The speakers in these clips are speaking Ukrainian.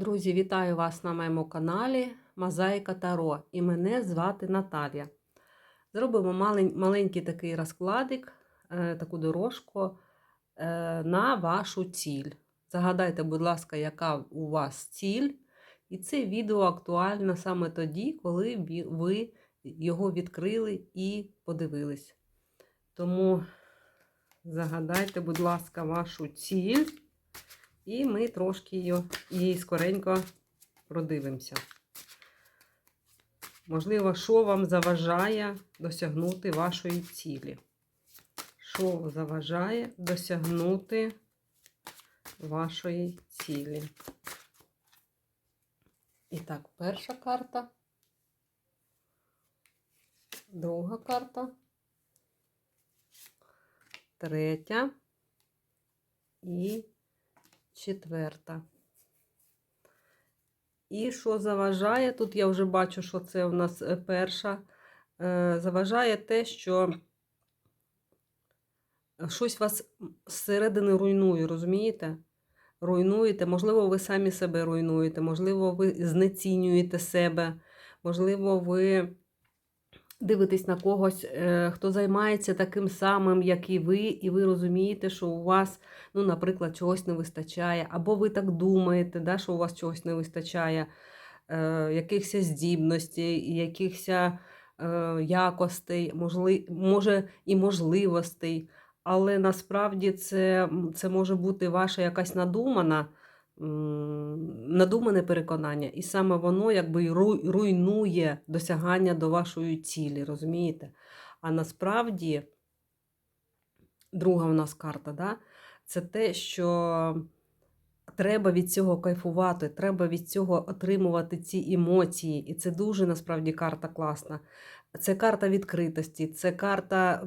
Друзі, вітаю вас на моєму каналі Мозаїка Таро. І мене звати Наталія. Зробимо маленький такий розкладик, е, таку дорожку е, на вашу ціль. Загадайте, будь ласка, яка у вас ціль. І це відео актуально саме тоді, коли ви його відкрили і подивились. Тому загадайте, будь ласка, вашу ціль. І ми трошки її, скоренько продивимося. Можливо, що вам заважає досягнути вашої цілі? Що заважає досягнути вашої цілі? І так, перша карта, друга карта, третя і четверта. І що заважає? Тут я вже бачу, що це у нас е, перша. Е, Заважає те, що щось вас зсередини руйнує, розумієте? Руйнуєте, можливо, ви самі себе руйнуєте, можливо, ви знецінюєте себе, можливо, ви дивитесь на когось, е, хто займається таким самим, як і ви, і ви розумієте, що у вас, ну, наприклад, чогось не вистачає, або ви так думаєте, да, що у вас чогось не вистачає, е, якихось здібностей, якихось е, якостей, може і можливостей. Але насправді це, це може бути ваша якась надумана, надумане переконання, і саме воно якби руйнує досягання до вашої цілі, розумієте? А насправді, друга у нас карта, да? це те, що треба від цього кайфувати, треба від цього отримувати ці емоції. І це дуже насправді карта класна. Це карта відкритості, це карта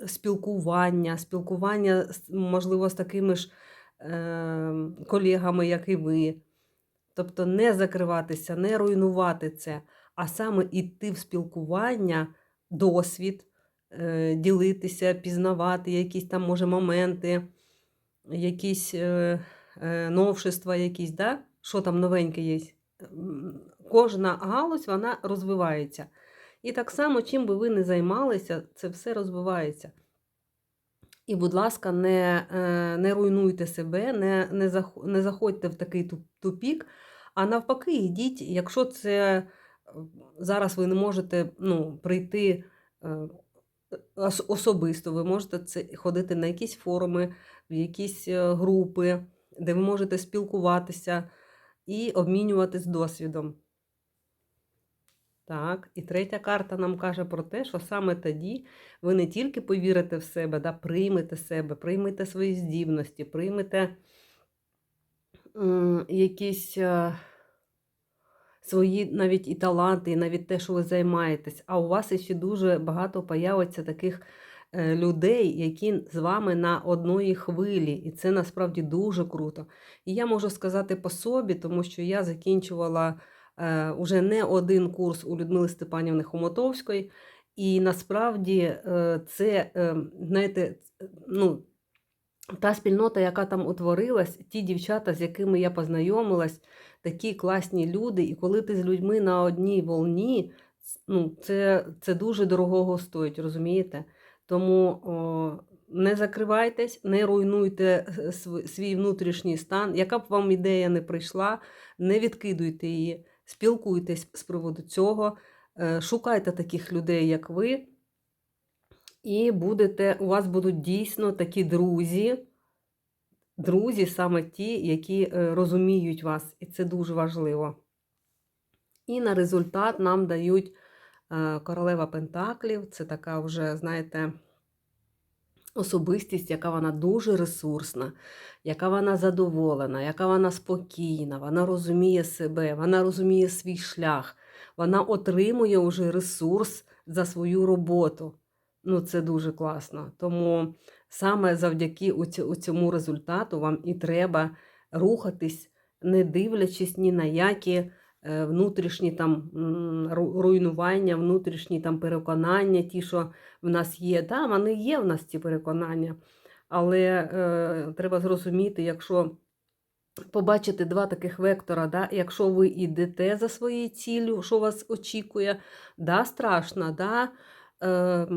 е, спілкування, спілкування, можливо, з такими ж колегами, як і ви. Тобто не закриватися, не руйнувати це, а саме йти в спілкування, досвід, е, ділитися, пізнавати якісь там, може, моменти, якісь е, е, новшества, якісь, да? що там новеньке є. Кожна галузь вона розвивається. І так само, чим би ви не займалися, це все розвивається. І, будь ласка, не, е, не руйнуйте себе, не, не, не заходьте в такий тупік, а навпаки, йдіть, якщо це е, зараз ви не можете ну, прийти е, особисто, ви можете це ходити на якісь форуми, в якісь групи, де ви можете спілкуватися і обмінюватись досвідом. Так, і третя карта нам каже про те, що саме тоді ви не тільки повірите в себе, да, приймете себе, приймете свої здібності, приймете якісь е, свої навіть і таланти, і навіть те, що ви займаєтесь, а у вас ще дуже багато появиться таких е, людей, які з вами на одної хвилі, і це насправді дуже круто. І я можу сказати по собі, тому що я закінчувала уже не один курс у Людмили Степанівни Хомотовської. І насправді е, це, е, знаєте, ну, та спільнота, яка там утворилась, ті дівчата, з якими я познайомилась, такі класні люди, і коли ти з людьми на одній волні, ну, це, це дуже дорогого стоїть, розумієте? Тому о, не закривайтесь, не руйнуйте е, свій внутрішній стан. Яка б вам ідея не прийшла, не відкидуйте її, спілкуйтесь з приводу цього, е, шукайте таких людей, як ви. І будете, у вас будуть дійсно такі друзі, друзі, саме ті, які е, розуміють вас, і це дуже важливо. І на результат нам дають е, королева Пентаклів. Це така вже, знаєте, особистість, яка вона дуже ресурсна, яка вона задоволена, яка вона спокійна, вона розуміє себе, вона розуміє свій шлях, вона отримує уже ресурс за свою роботу. Ну, це дуже класно. Тому саме завдяки оцьому результату вам і треба рухатись, не дивлячись ні на які внутрішні там руйнування, внутрішні там переконання, ті, що в нас є. Да, вони є в нас ці переконання, але е, треба зрозуміти, якщо побачите два таких вектора. Да? Якщо ви йдете за своєю ціллю, що вас очікує, да, страшно, да? Е,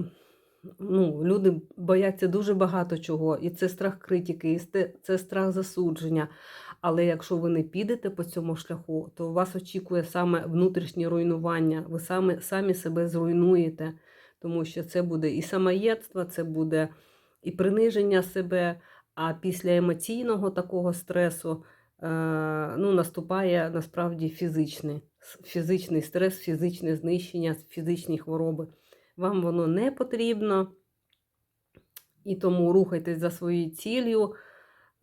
ну, люди бояться дуже багато чого, і це страх критики, і це страх засудження. Але якщо ви не підете по цьому шляху, то вас очікує саме внутрішнє руйнування. Ви самі, самі себе зруйнуєте, тому що це буде і самоєдство, це буде і приниження себе. А після емоційного такого стресу е, ну, наступає насправді фізичний, фізичний стрес, фізичне знищення, фізичні хвороби. Вам воно не потрібно, і тому рухайтесь за своєю ціллю,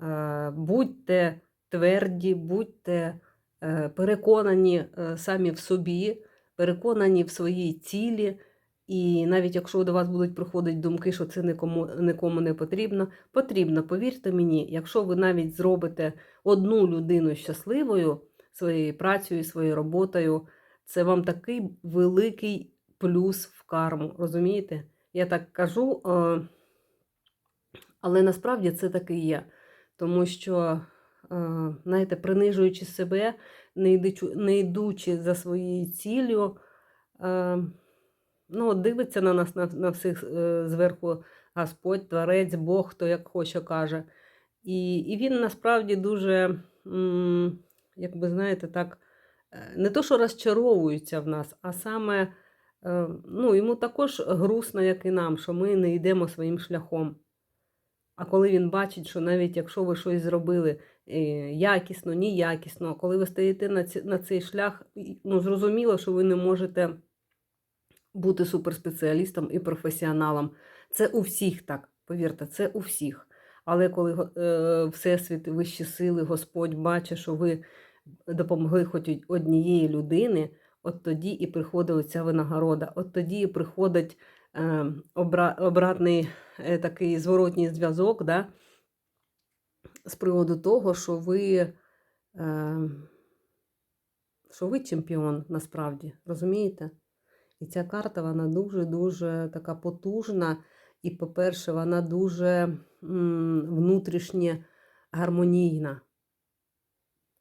е, будьте тверді, будьте е, переконані е, самі в собі, переконані в своїй цілі. І навіть якщо до вас будуть приходити думки, що це нікому, нікому не потрібно, потрібно, повірте мені, якщо ви навіть зробите одну людину щасливою своєю працею, своєю роботою, це вам такий великий плюс в карму. Розумієте? Я так кажу, е, але насправді це таки є. Тому що, знаєте, принижуючи себе, не йдучи, за своєю ціллю, ну, дивиться на нас на, на всіх е, зверху Господь, Творець, Бог, хто як хоче каже. І, і він насправді дуже, як би знаєте, так, е, не то, що розчаровується в нас, а саме е, ну, йому також грустно, як і нам, що ми не йдемо своїм шляхом. А коли він бачить, що навіть якщо ви щось зробили е, якісно, неякісно, коли ви стоїте на, ці, на цей шлях, ну, зрозуміло, що ви не можете бути суперспеціалістом і професіоналом. Це у всіх так, повірте, це у всіх. Але коли е, Всесвіт, вищі сили, Господь бачить, що ви допомогли хоч однієї людини, от тоді і приходить ця винагорода, от тоді і приходить обратний е, такий зворотній зв'язок, да, з приводу того, що ви, е, що ви чемпіон насправді, розумієте? І ця карта, вона дуже-дуже така потужна. І, по-перше, вона дуже внутрішнє гармонійна.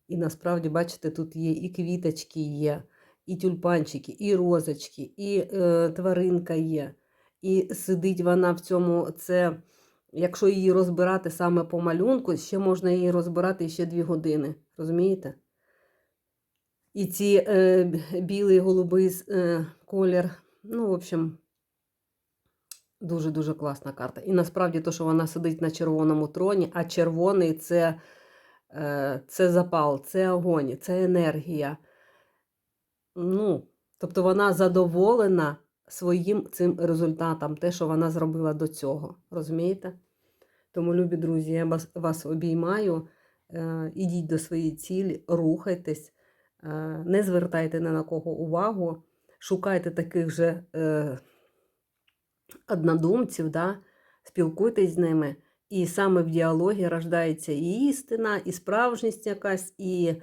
І насправді, бачите, тут є і квіточки є, і тюльпанчики, і розочки, і е, тваринка є. І сидить вона в цьому, це, якщо її розбирати саме по малюнку, ще можна її розбирати ще дві години. Розумієте? І ці е, білий, голубий е, колір. Ну, в общем, дуже-дуже класна карта. І насправді, то, що вона сидить на червоному троні, а червоний це, е, це запал, це огонь, це енергія. Ну, тобто вона задоволена своїм цим результатом, те, що вона зробила до цього. Розумієте? Тому, любі друзі, я вас, вас обіймаю. Е, ідіть до своєї цілі, рухайтесь, е, не звертайте ні на кого увагу, шукайте таких же е, однодумців, да? спілкуйтесь з ними. І саме в діалогі рождається і істина, і справжність якась, і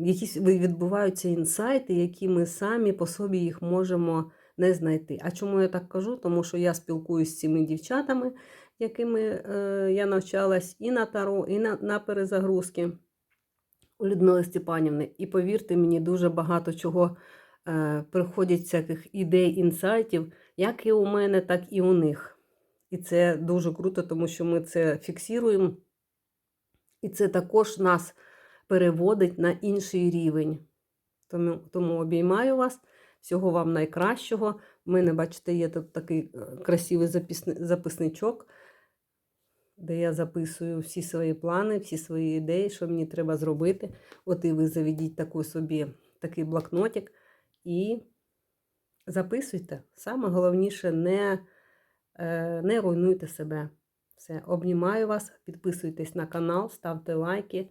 якісь відбуваються інсайти, які ми самі по собі їх можемо не знайти. А чому я так кажу? Тому що я спілкуюся з цими дівчатами, якими е, я навчалась і на таро, і на, на перезагрузки у Людмили Степанівни. І повірте мені, дуже багато чого е, приходять всяких ідей, інсайтів, як і у мене, так і у них. І це дуже круто, тому що ми це фіксуємо. І це також нас переводить на інший рівень. Тому, тому обіймаю вас. Всього вам найкращого. У мене, бачите, є тут такий е, красивий записни- записничок, де я записую всі свої плани, всі свої ідеї, що мені треба зробити. От і ви заведіть таку собі такий блокнотик і записуйте. Саме головніше, не, е, не руйнуйте себе. Все, обнімаю вас, підписуйтесь на канал, ставте лайки